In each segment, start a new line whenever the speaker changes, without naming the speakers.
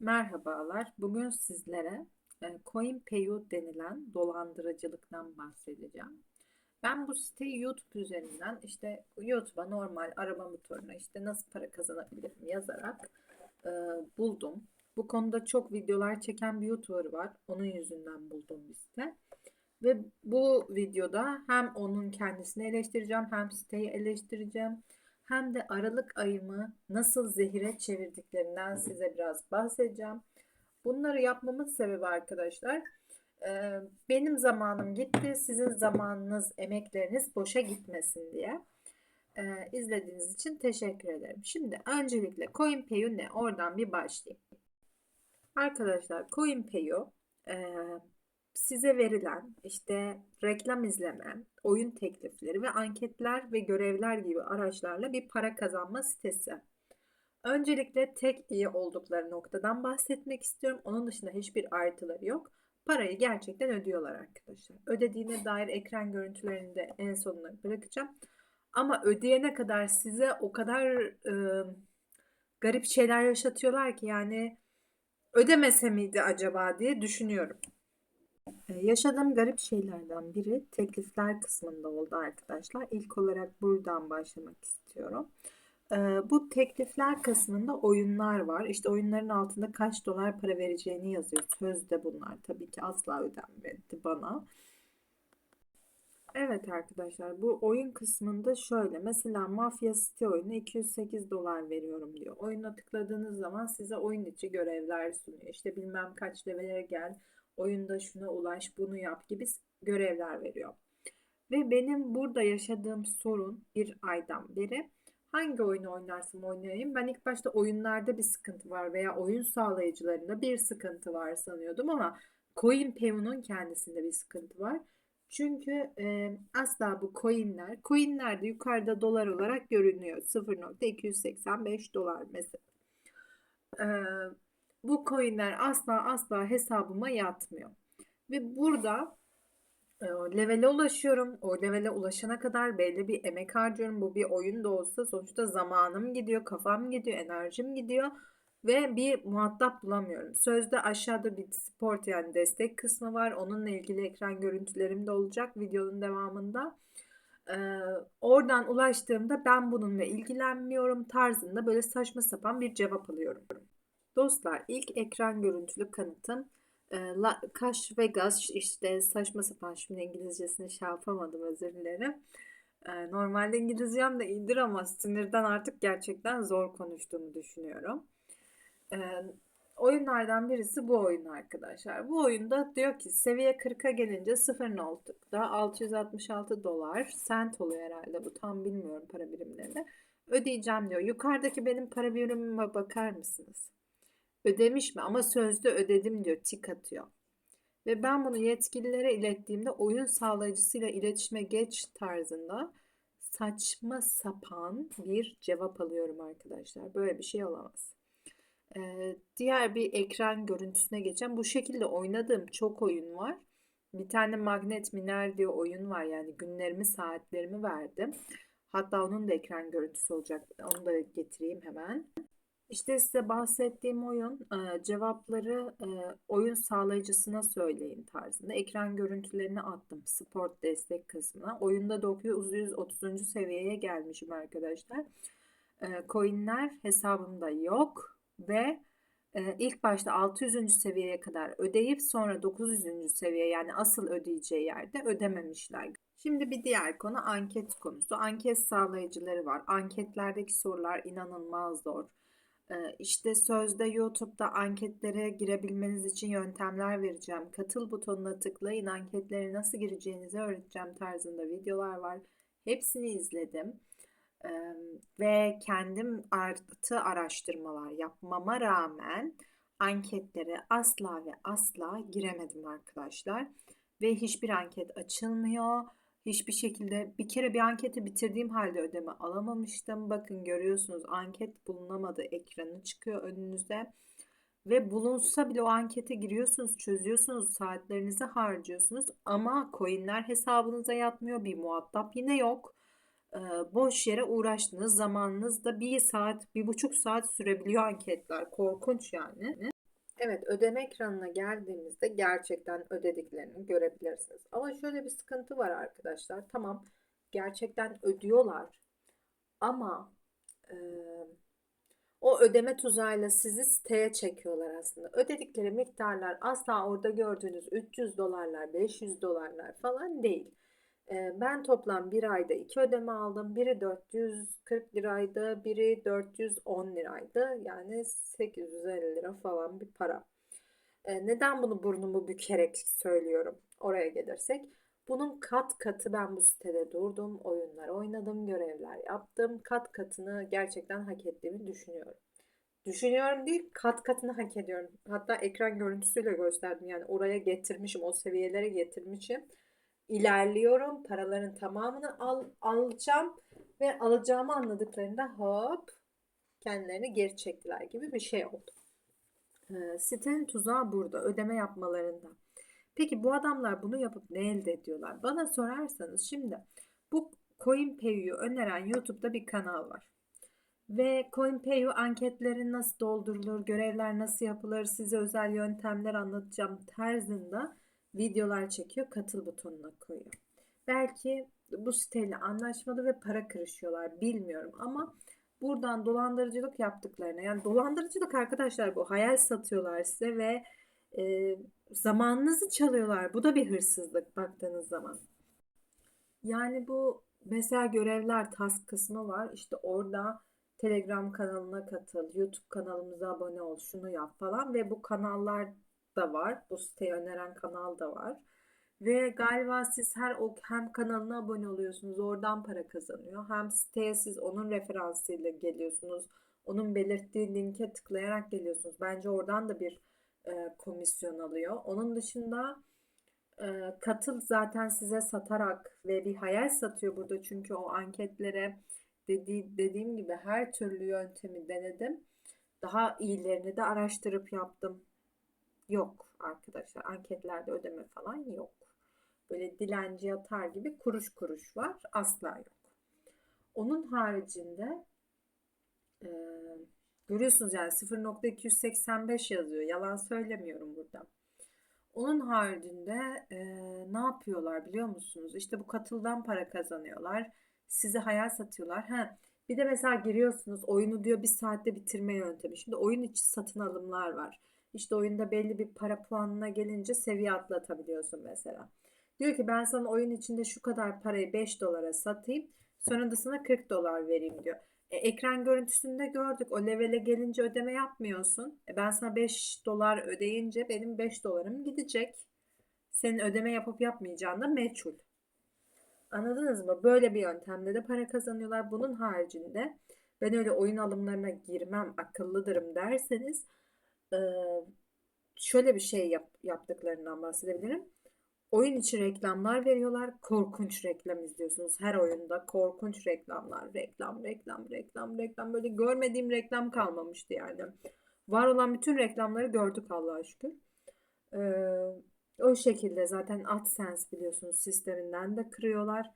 Merhabalar. Bugün sizlere e, CoinPayo denilen dolandırıcılıktan bahsedeceğim. Ben bu siteyi YouTube üzerinden işte YouTube'a normal arama motoruna işte nasıl para kazanabilirim yazarak e, buldum. Bu konuda çok videolar çeken bir YouTuber var. Onun yüzünden buldum bir site. Ve bu videoda hem onun kendisini eleştireceğim hem siteyi eleştireceğim hem de Aralık ayımı nasıl zehire çevirdiklerinden size biraz bahsedeceğim. Bunları yapmamın sebebi arkadaşlar e, benim zamanım gitti, sizin zamanınız, emekleriniz boşa gitmesin diye. E, izlediğiniz için teşekkür ederim. Şimdi öncelikle CoinPayo ne? Oradan bir başlayayım. Arkadaşlar CoinPayo e, size verilen işte reklam izleme, oyun teklifleri ve anketler ve görevler gibi araçlarla bir para kazanma sitesi. Öncelikle tek iyi oldukları noktadan bahsetmek istiyorum. Onun dışında hiçbir artıları yok. Parayı gerçekten ödüyorlar arkadaşlar. Ödediğine dair ekran görüntülerini de en sonuna bırakacağım. Ama ödeyene kadar size o kadar e, garip şeyler yaşatıyorlar ki yani ödemese miydi acaba diye düşünüyorum. Yaşadığım garip şeylerden biri teklifler kısmında oldu arkadaşlar. İlk olarak buradan başlamak istiyorum. Bu teklifler kısmında oyunlar var. İşte oyunların altında kaç dolar para vereceğini yazıyor. Sözde bunlar. Tabii ki asla ödenmedi bana. Evet arkadaşlar bu oyun kısmında şöyle mesela Mafya City oyunu 208 dolar veriyorum diyor. Oyuna tıkladığınız zaman size oyun içi görevler sunuyor. İşte bilmem kaç levele gel, oyunda şuna ulaş, bunu yap gibi görevler veriyor. Ve benim burada yaşadığım sorun bir aydan beri hangi oyunu oynarsam oynayayım ben ilk başta oyunlarda bir sıkıntı var veya oyun sağlayıcılarında bir sıkıntı var sanıyordum ama CoinPay'un kendisinde bir sıkıntı var. Çünkü e, asla bu coinler, coinler de yukarıda dolar olarak görünüyor. 0.285 dolar mesela. E, bu coinler asla asla hesabıma yatmıyor. Ve burada e, levele ulaşıyorum. O levele ulaşana kadar belli bir emek harcıyorum. Bu bir oyun da olsa sonuçta zamanım gidiyor, kafam gidiyor, enerjim gidiyor ve bir muhatap bulamıyorum. Sözde aşağıda bir support yani destek kısmı var. Onunla ilgili ekran görüntülerim de olacak videonun devamında. Ee, oradan ulaştığımda ben bununla ilgilenmiyorum tarzında böyle saçma sapan bir cevap alıyorum. Dostlar ilk ekran görüntülü kanıtım e, La, Cash Vegas işte saçma sapan şimdi İngilizcesini şey yapamadım özür dilerim. E, normalde İngilizcem de iyidir ama sinirden artık gerçekten zor konuştuğumu düşünüyorum. E, oyunlardan birisi bu oyun arkadaşlar. Bu oyunda diyor ki seviye 40'a gelince 0.6'da 666 dolar sent oluyor herhalde bu tam bilmiyorum para birimlerini. Ödeyeceğim diyor. Yukarıdaki benim para birimime bakar mısınız? Ödemiş mi? Ama sözde ödedim diyor. Tik atıyor. Ve ben bunu yetkililere ilettiğimde oyun sağlayıcısıyla iletişime geç tarzında saçma sapan bir cevap alıyorum arkadaşlar. Böyle bir şey olamaz. Ee, diğer bir ekran görüntüsüne geçen bu şekilde oynadığım çok oyun var. Bir tane Magnet Miner diye oyun var yani günlerimi saatlerimi verdim. Hatta onun da ekran görüntüsü olacak. Onu da getireyim hemen. İşte size bahsettiğim oyun e, cevapları e, oyun sağlayıcısına söyleyin tarzında. Ekran görüntülerini attım sport destek kısmına. Oyunda 930. seviyeye gelmişim arkadaşlar. E, coinler hesabımda yok ve ilk başta 600. seviyeye kadar ödeyip sonra 900. seviye yani asıl ödeyeceği yerde ödememişler. Şimdi bir diğer konu anket konusu. Anket sağlayıcıları var. Anketlerdeki sorular inanılmaz zor. İşte sözde YouTube'da anketlere girebilmeniz için yöntemler vereceğim. Katıl butonuna tıklayın anketlere nasıl gireceğinizi öğreteceğim tarzında videolar var. Hepsini izledim. Ve kendim artı araştırmalar yapmama rağmen anketlere asla ve asla giremedim arkadaşlar. Ve hiçbir anket açılmıyor hiçbir şekilde bir kere bir anketi bitirdiğim halde ödeme alamamıştım. Bakın görüyorsunuz anket bulunamadı ekranı çıkıyor önünüze. Ve bulunsa bile o ankete giriyorsunuz, çözüyorsunuz, saatlerinizi harcıyorsunuz ama coinler hesabınıza yatmıyor. Bir muhatap yine yok. Ee, boş yere uğraştınız. Zamanınız da bir saat, bir buçuk saat sürebiliyor anketler. Korkunç yani. Evet, ödeme ekranına geldiğimizde gerçekten ödediklerini görebilirsiniz. Ama şöyle bir sıkıntı var arkadaşlar. Tamam, gerçekten ödüyorlar. Ama e, o ödeme tuzağıyla sizi siteye çekiyorlar aslında. Ödedikleri miktarlar asla orada gördüğünüz 300 dolarlar, 500 dolarlar falan değil. Ben toplam bir ayda iki ödeme aldım. Biri 440 liraydı, biri 410 liraydı. Yani 850 lira falan bir para. Neden bunu burnumu bükerek söylüyorum? Oraya gelirsek. Bunun kat katı ben bu sitede durdum, oyunlar oynadım, görevler yaptım. Kat katını gerçekten hak ettiğimi düşünüyorum. Düşünüyorum değil, kat katını hak ediyorum. Hatta ekran görüntüsüyle gösterdim. Yani oraya getirmişim, o seviyelere getirmişim. İlerliyorum, paraların tamamını al, alacağım ve alacağımı anladıklarında hop kendilerini geri çektiler gibi bir şey oldu. E, sitenin tuzağı burada, ödeme yapmalarında. Peki bu adamlar bunu yapıp ne elde ediyorlar? Bana sorarsanız şimdi bu CoinPayu'yu öneren YouTube'da bir kanal var. Ve CoinPayu anketleri nasıl doldurulur, görevler nasıl yapılır, size özel yöntemler anlatacağım tarzında videolar çekiyor, katıl butonuna koyuyor. Belki bu siteyle anlaşmalı ve para kırışıyorlar bilmiyorum ama buradan dolandırıcılık yaptıklarına yani dolandırıcılık arkadaşlar bu hayal satıyorlar size ve e, zamanınızı çalıyorlar. Bu da bir hırsızlık baktığınız zaman. Yani bu mesela görevler task kısmı var. İşte orada Telegram kanalına katıl, YouTube kanalımıza abone ol, şunu yap falan ve bu kanallar da var. Bu siteyi öneren kanal da var. Ve galiba siz her o hem kanalına abone oluyorsunuz, oradan para kazanıyor. Hem siteye siz onun referansıyla geliyorsunuz. Onun belirttiği linke tıklayarak geliyorsunuz. Bence oradan da bir e, komisyon alıyor. Onun dışında e, katıl zaten size satarak ve bir hayal satıyor burada. Çünkü o anketlere dediği, dediğim gibi her türlü yöntemi denedim. Daha iyilerini de araştırıp yaptım. Yok arkadaşlar anketlerde ödeme falan yok. Böyle dilenci atar gibi kuruş kuruş var. Asla yok. Onun haricinde e, Görüyorsunuz yani 0.285 yazıyor. Yalan söylemiyorum burada. Onun haricinde e, ne yapıyorlar biliyor musunuz? İşte bu katıldan para kazanıyorlar. Size hayal satıyorlar. Ha, bir de mesela giriyorsunuz oyunu diyor bir saatte bitirme yöntemi. Şimdi oyun içi satın alımlar var. İşte oyunda belli bir para puanına gelince seviye atlatabiliyorsun mesela. Diyor ki ben sana oyun içinde şu kadar parayı 5 dolara satayım. Sonra da sana 40 dolar vereyim diyor. E, ekran görüntüsünde gördük. O levele gelince ödeme yapmıyorsun. E, ben sana 5 dolar ödeyince benim 5 dolarım gidecek. Senin ödeme yapıp yapmayacağın da meçhul. Anladınız mı? Böyle bir yöntemle de para kazanıyorlar. Bunun haricinde ben öyle oyun alımlarına girmem akıllıdırım derseniz şöyle bir şey yap, yaptıklarından bahsedebilirim. Oyun içi reklamlar veriyorlar. Korkunç reklam izliyorsunuz. Her oyunda korkunç reklamlar. Reklam, reklam, reklam, reklam. Böyle görmediğim reklam kalmamıştı yani. Var olan bütün reklamları gördük Allah'a şükür. Ee, o şekilde zaten AdSense biliyorsunuz sisteminden de kırıyorlar.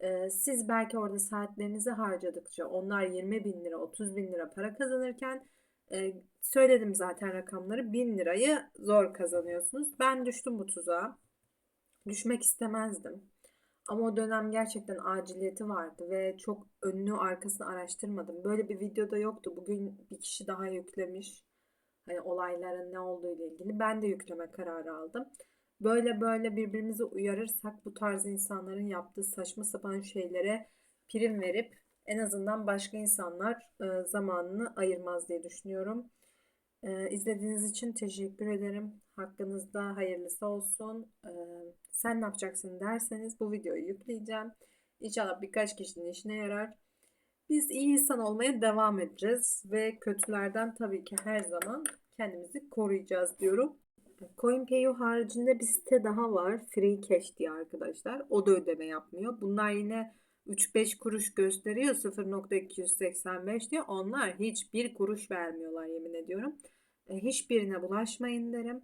Ee, siz belki orada saatlerinizi harcadıkça onlar 20 bin lira, 30 bin lira para kazanırken e, söyledim zaten rakamları 1000 lirayı zor kazanıyorsunuz. Ben düştüm bu tuzağa düşmek istemezdim. Ama o dönem gerçekten aciliyeti vardı ve çok önünü arkasını araştırmadım. Böyle bir videoda yoktu. Bugün bir kişi daha yüklemiş. Hani olayların ne olduğu ile ilgili. Ben de yükleme kararı aldım. Böyle böyle birbirimizi uyarırsak bu tarz insanların yaptığı saçma sapan şeylere prim verip en azından başka insanlar e, zamanını ayırmaz diye düşünüyorum. E, izlediğiniz için teşekkür ederim. Hakkınızda hayırlısı olsun. E, sen ne yapacaksın derseniz bu videoyu yükleyeceğim. İnşallah birkaç kişinin işine yarar. Biz iyi insan olmaya devam edeceğiz ve kötülerden tabii ki her zaman kendimizi koruyacağız diyorum. CoinPayu haricinde bir site daha var. Free diye arkadaşlar. O da ödeme yapmıyor. Bunlar yine 3-5 kuruş gösteriyor 0.285 diye. Onlar hiçbir kuruş vermiyorlar yemin ediyorum. E, hiçbirine bulaşmayın derim.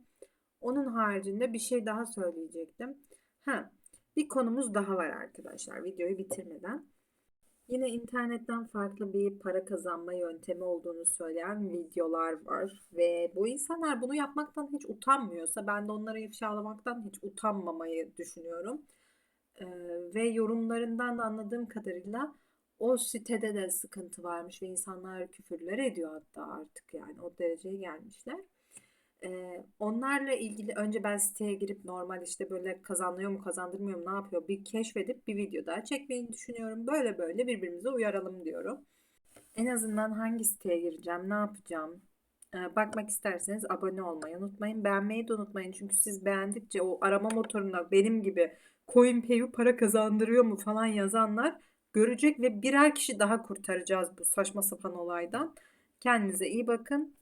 Onun haricinde bir şey daha söyleyecektim. Ha, bir konumuz daha var arkadaşlar videoyu bitirmeden. Yine internetten farklı bir para kazanma yöntemi olduğunu söyleyen videolar var ve bu insanlar bunu yapmaktan hiç utanmıyorsa ben de onları ifşalamaktan hiç utanmamayı düşünüyorum. Ee, ve yorumlarından da anladığım kadarıyla o sitede de sıkıntı varmış ve insanlar küfürler ediyor hatta artık yani o dereceye gelmişler. Ee, onlarla ilgili önce ben siteye girip normal işte böyle kazanıyor mu kazandırmıyor mu ne yapıyor bir keşfedip bir video daha çekmeyi düşünüyorum. Böyle böyle birbirimize uyaralım diyorum. En azından hangi siteye gireceğim, ne yapacağım? Ee, bakmak isterseniz abone olmayı unutmayın. Beğenmeyi de unutmayın. Çünkü siz beğendikçe o arama motoruna benim gibi CoinPay'u para kazandırıyor mu falan yazanlar görecek ve birer kişi daha kurtaracağız bu saçma sapan olaydan. Kendinize iyi bakın.